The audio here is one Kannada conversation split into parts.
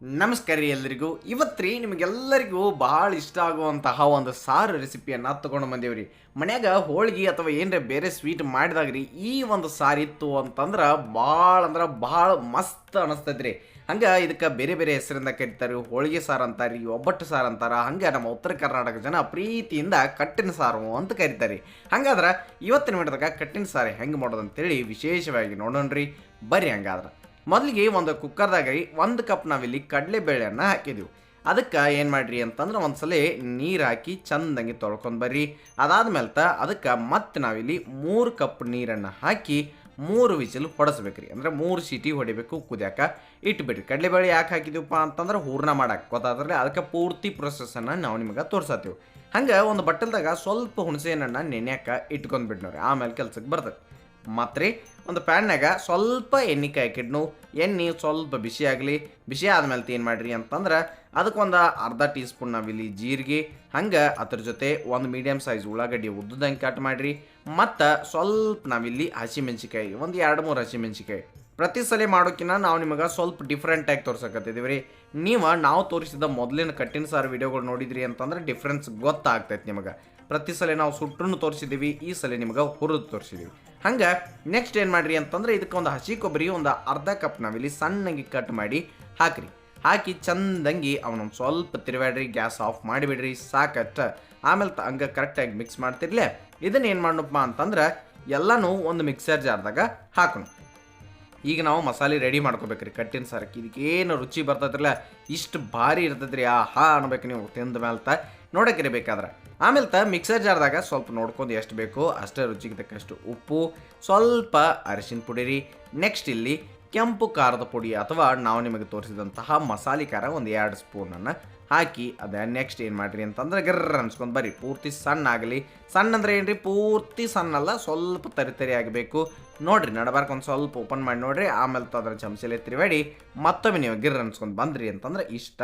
ನಮಸ್ಕಾರ ಎಲ್ಲರಿಗೂ ಇವತ್ತು ರೀ ನಿಮಗೆಲ್ಲರಿಗೂ ಭಾಳ ಇಷ್ಟ ಆಗುವಂತಹ ಒಂದು ಸಾರು ರೆಸಿಪಿಯನ್ನು ತೊಗೊಂಡು ಬಂದೇವ್ರಿ ಮನ್ಯಾಗ ಹೋಳಿಗೆ ಅಥವಾ ಏನರ ಬೇರೆ ಸ್ವೀಟ್ ಮಾಡಿದಾಗ ರೀ ಈ ಒಂದು ಸಾರು ಇತ್ತು ಅಂತಂದ್ರೆ ಭಾಳ ಅಂದ್ರೆ ಭಾಳ ಮಸ್ತ್ ಅನಿಸ್ತೈತೆ ರೀ. ಹಂಗೆ ಇದಕ್ಕೆ ಬೇರೆ ಬೇರೆ ಹೆಸರಿಂದ ಕರೀತಾರೆ, ಹೋಳಿಗೆ ಸಾರು ಅಂತಾರೆ ರೀ, ಒಬ್ಬಟ್ಟು ಸಾರು ಅಂತಾರೆ. ಹಂಗೆ ನಮ್ಮ ಉತ್ತರ ಕರ್ನಾಟಕ ಜನ ಪ್ರೀತಿಯಿಂದ ಕಟ್ಟಿನ ಸಾರು ಅಂತ ಕರೀತಾರೆ ಹಂಗಾದ್ರೆ ಇವತ್ತಿನ ಮಟ್ಟದಾಗ ಕಟ್ಟಿನ ಸಾರು ಹೆಂಗೆ ಮಾಡೋದು ಅಂತೇಳಿ ವಿಶೇಷವಾಗಿ ರೀ ಬರ್ರಿ ಹಂಗಾದ್ರೆ. ಮೊದಲಿಗೆ ಒಂದು ಕುಕ್ಕರ್ದಾಗ ಒಂದು ಕಪ್ ನಾವಿಲ್ಲಿ ಕಡಲೆಬೇಳೆಯನ್ನು ಹಾಕಿದ್ದೀವಿ ಅದಕ್ಕೆ ಏನು ಮಾಡ್ರಿ ಅಂತಂದ್ರೆ ಒಂದ್ಸಲ ನೀರು ಹಾಕಿ ಚಂದಂಗೆ ತೊಳ್ಕೊಂಡು ಬರ್ರಿ. ಅದಾದ್ಮೇಲೆ ತ ಅದಕ್ಕೆ ಮತ್ತೆ ನಾವಿಲ್ಲಿ ಮೂರು ಕಪ್ ನೀರನ್ನು ಹಾಕಿ ಮೂರು ವಿಸಿಲ್ ಹೊಡೆಸ್ಬೇಕ್ರಿ. ಅಂದ್ರೆ ಮೂರು ಸೀಟಿ ಹೊಡಿಬೇಕು ಕುದಿಯಾಕ. ಇಟ್ಬಿಡ್ರಿ. ಕಡಲೆಬೇಳೆ ಯಾಕೆ ಹಾಕಿದೀವಪ್ಪ ಅಂತಂದ್ರೆ ಹೂರ್ಣ ಮಾಡಕ್ಕೆ ಗೊತ್ತಾದ್ರೆ ಅದಕ್ಕೆ ಪೂರ್ತಿ ಪ್ರೊಸೆಸನ್ನು ನಾವು ನಿಮಗೆ ತೋರಿಸತ್ತೀವಿ. ಹಂಗೆ ಒಂದು ಬಟ್ಟಲ್ದಾಗ ಸ್ವಲ್ಪ ಹುಣಸೆ ಹಣ್ಣನ್ನು ನೆನೆಯಾಕ ಇಟ್ಕೊಂಡ್ಬಿಡ್ನವ್ರಿ. ಆಮೇಲೆ ಕೆಲ್ಸಕ್ಕೆ ಬರ್ತದೆ. ಮತ್ತು ಒಂದು ಪ್ಯಾನ್ನಾಗ ಸ್ವಲ್ಪ ಎಣ್ಣೆ ಕಾಯ್ಕಿಡ್ನು, ಎಣ್ಣೆ ಸ್ವಲ್ಪ ಬಿಸಿ ಆಗಲಿ, ಬಿಸಿ ಆದಮೇಲೆ ಏನು ಮಾಡಿರಿ ಅಂತಂದ್ರೆ ಅದಕ್ಕೊಂದು ಅರ್ಧ ಟೀ ಸ್ಪೂನ್ ನಾವಿಲ್ಲಿ ಜೀರಿಗೆ, ಹಂಗೆ ಅದ್ರ ಜೊತೆ ಒಂದು ಮೀಡಿಯಮ್ ಸೈಜ್ ಉಳ್ಳಾಗಡ್ಡಿ ಉದ್ದುದಂಗೆ ಕಟ್ ಮಾಡಿರಿ, ಮತ್ತು ಸ್ವಲ್ಪ ನಾವಿಲ್ಲಿ ಹಸಿಮೆಣ್ಸಿಕಾಯಿ ಒಂದು ಎರಡು ಮೂರು ಹಸಿಮೆಣ್ಸಿಕಾಯಿ ಪ್ರತಿ ಸಲ ಮಾಡೋಕ್ಕಿಂತ ನಾವು ನಿಮಗೆ ಸ್ವಲ್ಪ ಡಿಫ್ರೆಂಟಾಗಿ ತೋರ್ಸಕತ್ತಿದ್ದೀವಿ ರೀ ನೀವು ನಾವು ತೋರಿಸಿದ ಮೊದಲಿನ ಕಟ್ಟಿನ ಸಾರು ವಿಡಿಯೋಗಳು ನೋಡಿದ್ರಿ ಅಂತಂದ್ರೆ ಡಿಫ್ರೆನ್ಸ್ ಗೊತ್ತಾಗ್ತೈತೆ ನಿಮಗೆ. ಪ್ರತಿ ಸಲ ನಾವು ಸುಟ್ಟನ್ನು ತೋರಿಸಿದ್ದೀವಿ, ಈ ಸಲ ನಿಮಗೆ ಹುರಿದು ತೋರಿಸಿದ್ದೀವಿ. ಹಂಗೆ ನೆಕ್ಸ್ಟ್ ಏನು ಮಾಡಿರಿ ಅಂತಂದ್ರೆ ಇದಕ್ಕೆ ಒಂದು ಹಸಿ ಕೊಬ್ಬರಿ, ಒಂದು ಅರ್ಧ ಕಪ್ ನಾವಿಲ್ಲಿ ಸಣ್ಣಗೆ ಕಟ್ ಮಾಡಿ ಹಾಕ್ರಿ. ಹಾಕಿ ಚಂದಂಗಿ ಅವನೊಂದು ಸ್ವಲ್ಪ ತಿರುವಾಡ್ರಿ ಗ್ಯಾಸ್ ಆಫ್ ಮಾಡಿಬಿಡ್ರಿ, ಸಾಕಷ್ಟ. ಆಮೇಲೆ ಹಂಗೆ ಕರೆಕ್ಟಾಗಿ ಮಿಕ್ಸ್ ಮಾಡ್ತಿರ್ಲೆ. ಇದನ್ನ ಏನು ಮಾಡಣಪ್ಪ ಅಂತಂದ್ರೆ ಎಲ್ಲನೂ ಒಂದು ಮಿಕ್ಸರ್ ಜಾರ್ದಾಗ ಹಾಕೋಣ. ಈಗ ನಾವು ಮಸಾಲೆ ರೆಡಿ ಮಾಡ್ಕೋಬೇಕ್ರಿ, ಕಟ್ಟಿನ ಸಾರಕ್ಕೆ. ಇದಕ್ಕೆ ಏನು ರುಚಿ ಬರ್ತೈತ್ರಲ್ಲ ಇಷ್ಟು ಭಾರಿ ಇರ್ತೈತ್ರಿ, ಆಹಾ ಅನ್ಬೇಕು ನೀವು ತಿಂದ ಮೇಲೆ ತ. ನೋಡಕ್ರಿ ಬೇಕಾದ್ರೆ. ಆಮೇಲೆ ತ ಮಿಕ್ಸರ್ ಜಾರ್ದಾಗ ಸ್ವಲ್ಪ ನೋಡ್ಕೊಂಡು ಎಷ್ಟು ಬೇಕೋ ಅಷ್ಟೇ ರುಚಿಗೆ ತಕ್ಕಷ್ಟು ಉಪ್ಪು, ಸ್ವಲ್ಪ ಅರಿಶಿನ ಪುಡಿ ರೀ. ನೆಕ್ಸ್ಟ್ ಇಲ್ಲಿ ಕೆಂಪು ಖಾರದ ಪುಡಿ ಅಥವಾ ನಾವು ನಿಮಗೆ ತೋರಿಸಿದಂತಹ ಮಸಾಲೆ ಖಾರ ಒಂದು ಎರಡು ಸ್ಪೂನನ್ನು ಹಾಕಿ ಅದ ನೆಕ್ಸ್ಟ್ ಏನು ಮಾಡಿರಿ ಅಂತಂದ್ರೆ ಗರ್ರ ಅನ್ಸ್ಕೊಂಡು ಬರ್ರಿ. ಪೂರ್ತಿ ಸಣ್ಣ ಆಗಲಿ. ಸಣ್ಣ ಅಂದರೆ ಏನು ರೀ ಪೂರ್ತಿ ಸಣ್ಣ ಅಲ್ಲ, ಸ್ವಲ್ಪ ತರಿ ತರಿ ಆಗಬೇಕು. ನೋಡಿರಿ, ನಡಬಾರ್ಕ ಒಂದು ಸ್ವಲ್ಪ ಓಪನ್ ಮಾಡಿ ನೋಡಿರಿ. ಆಮೇಲೆ ಅದರ ಚಮಚಲೆ ತಿರುವಾಡಿ ಮತ್ತೊಮ್ಮೆ ನೀವು ಗಿರ್ರ ಅನ್ಸ್ಕೊಂಡು ಬಂದ್ರಿ ಅಂತಂದ್ರೆ ಇಷ್ಟ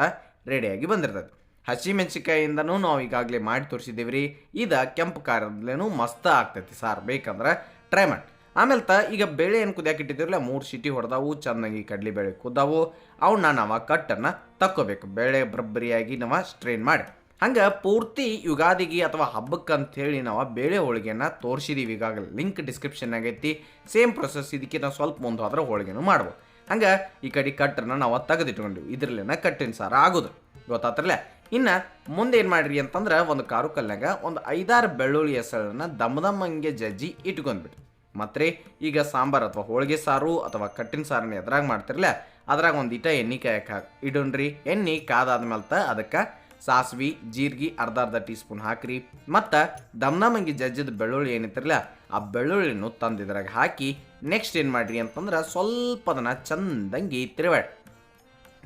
ರೆಡಿಯಾಗಿ ಬಂದಿರ್ತದೆ. ಹಸಿಮೆಣಸಿಕಾಯಿಂದನೂ ನಾವು ಈಗಾಗಲೇ ಮಾಡಿ ತೋರಿಸಿದ್ದೀವಿ ರೀ ಇದು ಕೆಂಪು ಖಾರದ್ಲೇನು ಮಸ್ತ್ ಆಗ್ತೈತಿ ಸಾರು, ಬೇಕಂದ್ರೆ ಟ್ರೈ ಮಾಡಿ. ಆಮೇಲೆ ತ, ಈಗ ಬೇಳೆ ಏನು ಕುದಿಯಾಕೆ ಇಟ್ಟಿದ್ದೀರಲ್ಲ ಮೂರು ಸಿಟಿ ಹೊಡೆದಾವು, ಚೆನ್ನಾಗಿ ಕಡಲೆಬೇಳೆ ಕುದ್ದಾವು. ಅವನ್ನ ನಾವು ಕಟ್ಟನ್ನು ತಕ್ಕೋಬೇಕು, ಬೇಳೆ ಬರಬ್ಬರಿಯಾಗಿ ನಾವು ಸ್ಟ್ರೈನ್ ಮಾಡಿ. ಹಂಗೆ ಪೂರ್ತಿ ಯುಗಾದಿಗೆ ಅಥವಾ ಹಬ್ಬಕ್ಕೆ ಅಂಥೇಳಿ ನಾವು ಬೇಳೆ ಹೋಳಿಗೆನ ತೋರಿಸಿದೀವಿ ಈಗಾಗಲೇ, ಲಿಂಕ್ ಡಿಸ್ಕ್ರಿಪ್ಷನ್ ಆಗೈತಿ ಸೇಮ್ ಪ್ರೊಸೆಸ್ ಇದಕ್ಕೆ ನಾವು ಸ್ವಲ್ಪ ಮುಂದೆ ಹೋದ್ರೆ ಹೋಳಿಗೆನೂ ಮಾಡ್ಬೋದು. ಹಂಗೆ ಈ ಕಡೆ ಕಟ್ಟನ್ನು ನಾವು ತೆಗೆದಿಟ್ಕೊಂಡಿವಿ, ಇದರಲ್ಲಿನ ಕಟ್ಟಿನ ಸಾರ, ಆಗೋದು. ಗೊತ್ತಾತ್ರಲ್ಲ ಇನ್ನು ಮುಂದೆ ಏನು ಮಾಡ್ರಿ ಅಂತಂದ್ರೆ ಒಂದು ಕಾರು ಕಲ್ಲಾಗ ಒಂದು ಐದಾರು ಬೆಳ್ಳುಳ್ಳಿ ಹೆಸರನ್ನ ದಮ್ ದಮ್ಮಂಗೆ ಜಜ್ಜಿ ಇಟ್ಕೊಂಡ್ಬಿಟ್ಟು ಮತ್ತೆ ಈಗ ಸಾಂಬಾರು ಅಥವಾ ಹೋಳಿಗೆ ಸಾರು ಅಥವಾ ಕಟ್ಟಿನ ಸಾರನ್ನ ಎದ್ರಾಗ ಮಾಡ್ತಿರಲ್ಲ ಅದ್ರಾಗ ಒಂದು ಇಟ ಎಣ್ಣೆ ಕಾಯಕ್ಕೆ ಹಾಕಿ ಇಡೋಣ್ರಿ ಎಣ್ಣೆ ಕಾದಾದ್ಮೇಲೆ ತ ಅದಕ್ಕೆ ಸಾಸ್ವಿ, ಜೀರಿಗೆ ಅರ್ಧ ಅರ್ಧ ಟೀ ಸ್ಪೂನ್ ಹಾಕ್ರಿ. ಮತ್ತು ದಮ್ನಮಂಗಿ ಜಜ್ಜಿದ ಬೆಳ್ಳುಳ್ಳಿ ಏನಿತ್ತಿರಲ್ಲ ಆ ಬೆಳ್ಳುಳ್ಳಿನೂ ತಂದು ಇದ್ರಾಗ ಹಾಕಿ ನೆಕ್ಸ್ಟ್ ಏನು ಮಾಡ್ರಿ ಅಂತಂದ್ರೆ ಸ್ವಲ್ಪ ಅದನ್ನು ಚಂದಂಗಿ ತಿರುವಾಡಿ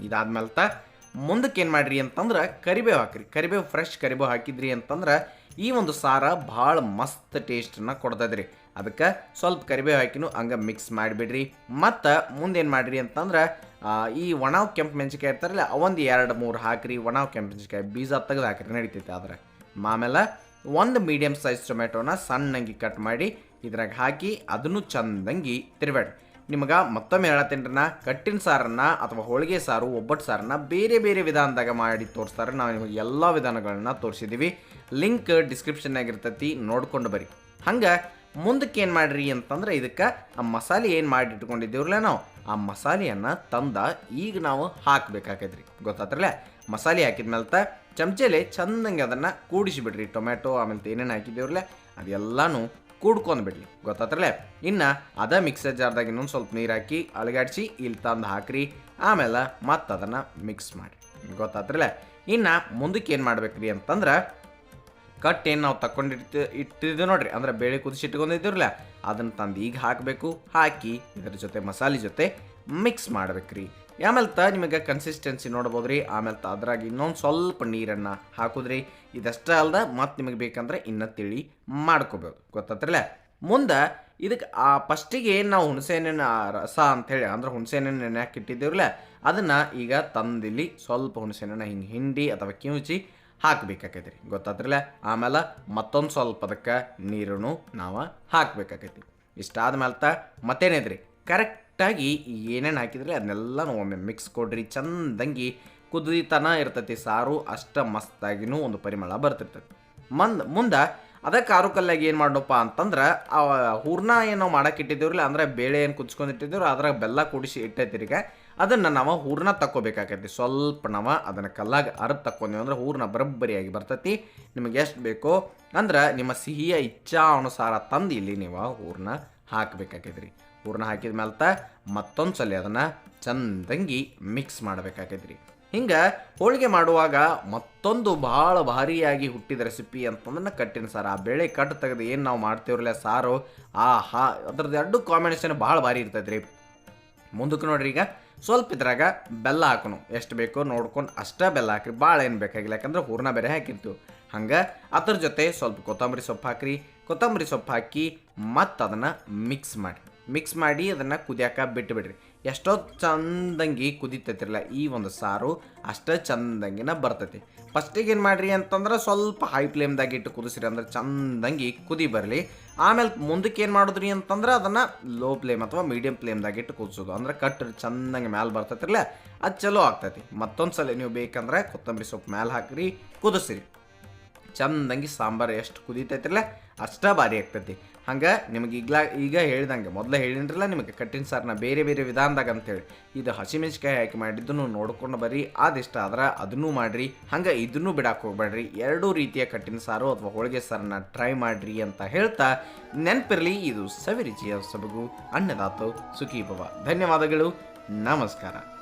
ಇದಾದ್ಮೇಲೆ ತ ಮುಂದಕ್ಕೆ ಏನು ಮಾಡಿರಿ ಅಂತಂದ್ರೆ ಕರಿಬೇವು ಹಾಕ್ರಿ. ಕರಿಬೇವು ಫ್ರೆಶ್ ಕರಿಬೇವು ಹಾಕಿದ್ರಿ ಅಂತಂದ್ರೆ ಈ ಒಂದು ಸಾರ ಭಾಳ ಮಸ್ತ್ ಟೇಸ್ಟನ್ನು ಕೊಡ್ತದ್ರಿ. ಅದಕ್ಕೆ ಸ್ವಲ್ಪ ಕರಿಬೇವು ಹಾಕಿನೂ ಹಂಗೆ ಮಿಕ್ಸ್ ಮಾಡಿಬಿಡ್ರಿ. ಮತ್ತು ಮುಂದೇನು ಮಾಡಿರಿ ಅಂತಂದ್ರೆ ಈ ಒಣವು ಕೆಂಪು ಮೆಣಸಿಕಾಯಿ ಇರ್ತಾರಲ್ಲ, ಅವೊಂದು ಎರಡು ಮೂರು ಹಾಕ್ರಿ. ಒಣವು ಕೆಂಪು ಮೆಣಸಿಕಾಯಿ ಬೀಜ ತೆಗೆದು ಹಾಕ್ರಿ ನಡೀತೈತೆ ಆದ್ರೆ. ಆಮೇಲೆ ಒಂದು ಮೀಡಿಯಮ್ ಸೈಜ್ ಟೊಮೆಟೊನ ಸಣ್ಣಂಗಿ ಕಟ್ ಮಾಡಿ ಇದ್ರಾಗ ಹಾಕಿ ಅದನ್ನು ಚಂದಂಗಿ ತಿರುಬೇಡಿ ನಿಮಗೆ ಮತ್ತೊಮ್ಮೆ ಹೇಳತ್ತೇನ್ರಿ ನಾ ಕಟ್ಟಿನ ಸಾರನ್ನ ಅಥವಾ ಹೋಳಿಗೆ ಸಾರು, ಒಬ್ಬಟ್ಟು ಸಾರನ್ನ ಬೇರೆ ಬೇರೆ ವಿಧಾನದಾಗ ಮಾಡಿ ತೋರಿಸ್ತಾರೆ. ನಾವು ನಿಮಗೆ ಎಲ್ಲ ವಿಧಾನಗಳನ್ನ ತೋರಿಸಿದ್ದೀವಿ ಲಿಂಕ್ ಡಿಸ್ಕ್ರಿಪ್ಷನ್ನಾಗ ಇರ್ತೈತಿ, ನೋಡ್ಕೊಂಡು ಬರ್ರಿ ಹಂಗೆ ಮುಂದಕ್ಕೆ ಏನು ಮಾಡ್ರಿ ಅಂತಂದ್ರೆ ಇದಕ್ಕೆ ಆ ಮಸಾಲೆ ಏನು ಮಾಡಿ ಇಟ್ಕೊಂಡಿದ್ದೀವ್ರಲ್ಲ ನಾವು, ಆ ಮಸಾಲೆಯನ್ನು ತಂದ ಈಗ ನಾವು ಹಾಕಬೇಕಾಗೈತ್ರಿ ಗೊತ್ತಾತ್ರಲ್ಲೇ? ಮಸಾಲೆ ಹಾಕಿದ್ಮೇಲೆ ತ ಚಮಚೆಲೆ ಚೆಂದಂಗೆ ಅದನ್ನು ಕೂಡಿಸಿಬಿಡ್ರಿ ಟೊಮ್ಯಾಟೊ, ಆಮೇಲೆ ಏನೇನು ಹಾಕಿದ್ದೀವ್ರಲ್ಲ, ಅದೆಲ್ಲನೂ ಕೂಡ್ಕೊಂಡು ಬಿಡ್ಲಿ ಗೊತ್ತಾತ್ರಲ್ಲ ಇನ್ನು ಅದ ಮಿಕ್ಸರ್ ಜಾರ್ದಾಗ ಇನ್ನೊಂದು ಸ್ವಲ್ಪ ನೀರು ಹಾಕಿ ಅಲಗಾಡಿಸಿ ಇಲ್ಲಿ ತಂದು ಹಾಕ್ರಿ. ಆಮೇಲೆ ಮತ್ತೆ ಅದನ್ನು ಮಿಕ್ಸ್ ಮಾಡಿ. ಗೊತ್ತಾತ್ರಲೆ ಇನ್ನು ಮುಂದಕ್ಕೆ ಏನು ಮಾಡ್ಬೇಕ್ರಿ ಅಂತಂದ್ರೆ ಕಟ್ ಏನು ನಾವು ತಕೊಂಡಿರ್ತ ಇಟ್ಟಿದ್ದೀವಿ ನೋಡ್ರಿ. ಅಂದ್ರೆ ಬೇಳೆ ಕುದಿಸಿ ಇಟ್ಕೊಂಡಿದ್ದೀರಲ್ಲ ಅದನ್ನು ತಂದು ಈಗ ಹಾಕಬೇಕು. ಹಾಕಿ ಇದರ ಜೊತೆ ಮಸಾಲೆ ಜೊತೆ ಮಿಕ್ಸ್ ಮಾಡ್ಬೇಕ್ರಿ. ಆಮೇಲೆ ತ ನಿಮಗೆ ಕನ್ಸಿಸ್ಟೆನ್ಸಿ ನೋಡ್ಬೋದ್ರಿ. ಆಮೇಲೆ ತ ಅದ್ರಾಗ ಇನ್ನೊಂದು ಸ್ವಲ್ಪ ನೀರನ್ನು ಹಾಕುದ್ರಿ. ಇದಷ್ಟೇ ಅಲ್ಲದೆ ಮತ್ತು ನಿಮಗೆ ಬೇಕಂದ್ರೆ ಇನ್ನೂ ತಿಳಿ ಮಾಡ್ಕೋಬೇಕು ಗೊತ್ತಾತ್ರಲ್ಲ? ಮುಂದೆ ಇದಕ್ಕೆ ಆ ಫಸ್ಟಿಗೆ ಏನು ನಾವು ಹುಣಸೆಹಣ್ಣಿನ, ರಸ ಅಂಥೇಳಿ ಅಂದ್ರೆ ಹುಣಸೆಹಣ್ಣಿನ ನೆನೆ ಇಟ್ಟಿದ್ದೀವ್ರಲ್ಲ, ಅದನ್ನು ಈಗ ತಂದಿಲ್ಲಿ ಸ್ವಲ್ಪ ಹುಣಸೆಹಣ್ಣನ್ನ ಹಿಂಗೆ ಹಿಂಡಿ ಅಥವಾ ಕಿವುಚಿ ಹಾಕ್ಬೇಕಾಕೈತಿ ರೀ ಗೊತ್ತಾತ್ರಲ್ಲ? ಆಮೇಲೆ ಮತ್ತೊಂದು ಸ್ವಲ್ಪ ಅದಕ್ಕೆ ನೀರನ್ನು ನಾವು ಹಾಕಬೇಕಾಕೈತಿ ಇಷ್ಟಾದ ಮೇಲೆ ತ ಮತ್ತೇನಿದ್ರಿ? ಕರೆಕ್ಟ್ ಕರೆಕ್ಟಾಗಿ ಏನೇನು ಹಾಕಿದ್ರಿ ಅದನ್ನೆಲ್ಲ ಒಮ್ಮೆ ಮಿಕ್ಸ್ ಕೊಡ್ರಿ, ಚಂದಂಗಿ ಕುದಿತನ ಇರ್ತೈತಿ ಸಾರು, ಅಷ್ಟ ಮಸ್ತಾಗಿನೂ ಒಂದು ಪರಿಮಳ ಬರ್ತಿರ್ತೈತಿ. ಮಂದ್, ಮುಂದೆ ಅದಕ್ಕೆ ಕಾರು ಕಲ್ಲಾಗಿ ಏನು ಮಾಡಪ್ಪ ಅಂತಂದ್ರೆ ಆ ಹೂರ್ಣ ಏನು ಮಾಡಕ್ಕೆ ಇಟ್ಟಿದ್ದೀವ್ರಲ್ಲ ಅಂದ್ರೆ ಬೇಳೆ ಏನು ಕುದಿಸ್ಕೊಂಡು ಇಟ್ಟಿದ್ದೀವ್ರ ಅದ್ರಾಗ ಬೆಲ್ಲ ಕುಡಿಸಿ ಇಟ್ಟೈತಿರಿಗ ಅದನ್ನು ನಾವು ಹೂರ್ಣ ತಕ್ಕೋಬೇಕಾಗೈತಿ ಸ್ವಲ್ಪ ನಾವು ಅದನ್ನು ಕಲ್ಲಾಗ ಅರ್ದು ತಕ್ಕೊಂತೀವಿ ಅಂದ್ರೆ ಹೂರ್ಣ ಬರಬ್ಬರಿಯಾಗಿ ಬರ್ತೈತಿ. ನಿಮಗೆ ಎಷ್ಟು ಬೇಕೋ, ಅಂದ್ರೆ ನಿಮ್ಮ ಸಿಹಿಯ ಇಚ್ಛಾ ಅನುಸಾರ ತಂದು ಇಲ್ಲಿ ನೀವು ಹೂರ್ಣ ಹಾಕಬೇಕಾಕೈತ್ರಿ. ಹೂರ್ಣ ಹಾಕಿದ ಮೇಲೆ ಮತ್ತೊಂದು ಸಲ ಅದನ್ನು ಚಂದಂಗಿ ಮಿಕ್ಸ್ ಮಾಡಬೇಕಾಗೈತ್ರಿ ಹಿಂಗೆ ಹೋಳಿಗೆ ಮಾಡುವಾಗ ಮತ್ತೊಂದು ಭಾಳ ಭಾರಿಯಾಗಿ ಹುಟ್ಟಿದ ರೆಸಿಪಿ ಅಂತಂದ್ರೆ ಕಟ್ಟಿನ ಸಾರು. ಆ ಬೇಳೆ ಕಟ್ಟು ತೆಗೆದು ಏನು ನಾವು ಮಾಡ್ತೇವ್ರಲ್ಲ ಸಾರು, ಆ, ಹಾ ಅದ್ರದ್ದು ಎರಡು ಕಾಂಬಿನೇಷನ್ ಭಾಳ ಭಾರಿ ಇರ್ತೈತೆ ರೀ ಮುಂದಕ್ಕೆ ನೋಡ್ರಿ ಈಗ ಸ್ವಲ್ಪ ಇದ್ರಾಗ ಬೆಲ್ಲ ಹಾಕೋಣ ಎಷ್ಟು ಬೇಕೋ ನೋಡ್ಕೊಂಡು ಅಷ್ಟೇ ಬೆಲ್ಲ ಹಾಕ್ರಿ. ಭಾಳ ಏನು ಬೇಕಾಗಿಲ್ಲ. ಯಾಕಂದ್ರೆ ಹೂರ್ಣ ಬೇರೆ ಹಾಕಿರ್ತೀವಿ. ಹಂಗೆ ಅದ್ರ ಜೊತೆ ಸ್ವಲ್ಪ ಕೊತ್ತಂಬರಿ ಸೊಪ್ಪು ಹಾಕ್ರಿ. ಕೊತ್ತಂಬರಿ ಸೊಪ್ಪು ಹಾಕಿ ಮತ್ತು ಅದನ್ನು ಮಿಕ್ಸ್ ಮಾಡಿ. ಮಿಕ್ಸ್ ಮಾಡಿ ಅದನ್ನು ಕುದಿಯಾಕ ಬಿಟ್ಟುಬಿಡ್ರಿ ಎಷ್ಟೋ ಚಂದಂಗಿ ಕುದಿತೈತಿರಲ್ಲ, ಈ ಒಂದು ಸಾರು ಅಷ್ಟೇ ಚಂದಂಗಿನ ಬರ್ತೈತಿ. ಫಸ್ಟಿಗೆ ಏನು ಮಾಡಿರಿ ಅಂತಂದ್ರೆ ಸ್ವಲ್ಪ ಹೈ ಫ್ಲೇಮ್ದಾಗ ಇಟ್ಟು ಕುದಿಸ್ರಿ, ಅಂದ್ರೆ ಚಂದಂಗಿ ಕುದಿ ಬರಲಿ. ಆಮೇಲೆ ಮುಂದಕ್ಕೆ ಏನು ಮಾಡಿದ್ರಿ ಅಂತಂದ್ರೆ ಅದನ್ನು ಲೋ ಫ್ಲೇಮ್ ಅಥವಾ ಮೀಡಿಯಂ ಫ್ಲೇಮ್ದಾಗ ಇಟ್ಟು ಕುದಿಸೋದು. ಅಂದ್ರೆ ಕಟ್ ಚಂದಂಗೆ ಮ್ಯಾಲೆ ಬರ್ತೈತಿರಲ್ಲ, ಅದು ಚಲೋ ಆಗ್ತೈತಿ. ಮತ್ತೊಂದು ಸಲ ನೀವು ಬೇಕಂದ್ರೆ ಕೊತ್ತಂಬರಿ ಸೊಪ್ಪು ಮ್ಯಾಲೆ ಹಾಕಿರಿ, ಕುದಿಸ್ರಿ. ಚಂದಂಗಿ ಸಾಂಬಾರು ಎಷ್ಟು ಕುದೀತೈತಿರಲ್ಲ ಅಷ್ಟೇ ಭಾರಿ ಆಗ್ತೈತಿ. ಹಂಗೆ ನಿಮಗೆ ಈಗ್ಲ ಈಗ ಹೇಳಿದಂಗೆ, ಮೊದಲು ಹೇಳಿದ್ರಲ್ಲ ನಿಮಗೆ ಕಟ್ಟಿನ ಸಾರನ್ನ ಬೇರೆ ಬೇರೆ ವಿಧಾನದಾಗ ಅಂತೇಳಿ. ಇದು ಹಸಿಮೆಣ್ಸಿಕಾಯಿ ಹಾಕಿ ಮಾಡಿದ್ದನ್ನು ನೋಡ್ಕೊಂಡು ಬರ್ರಿ ಆದಿಷ್ಟ ಆದ್ರೆ ಅದನ್ನೂ ಮಾಡಿರಿ, ಹಂಗೆ ಇದನ್ನು ಬಿಡಕ್ಕೆ ಹೋಗ್ಬೇಡ್ರಿ ಎರಡೂ ರೀತಿಯ ಕಟ್ಟಿನ ಸಾರು ಅಥವಾ ಹೋಳಿಗೆ ಸಾರನ್ನ ಟ್ರೈ ಮಾಡಿರಿ ಅಂತ ಹೇಳ್ತಾ ನೆನಪಿರಲಿ, ಇದು ಸವಿರುಚಿಯ ಸೊಬಗು, ಅನ್ನದಾತು ಸುಖೀಭವ. ಧನ್ಯವಾದಗಳು, ನಮಸ್ಕಾರ.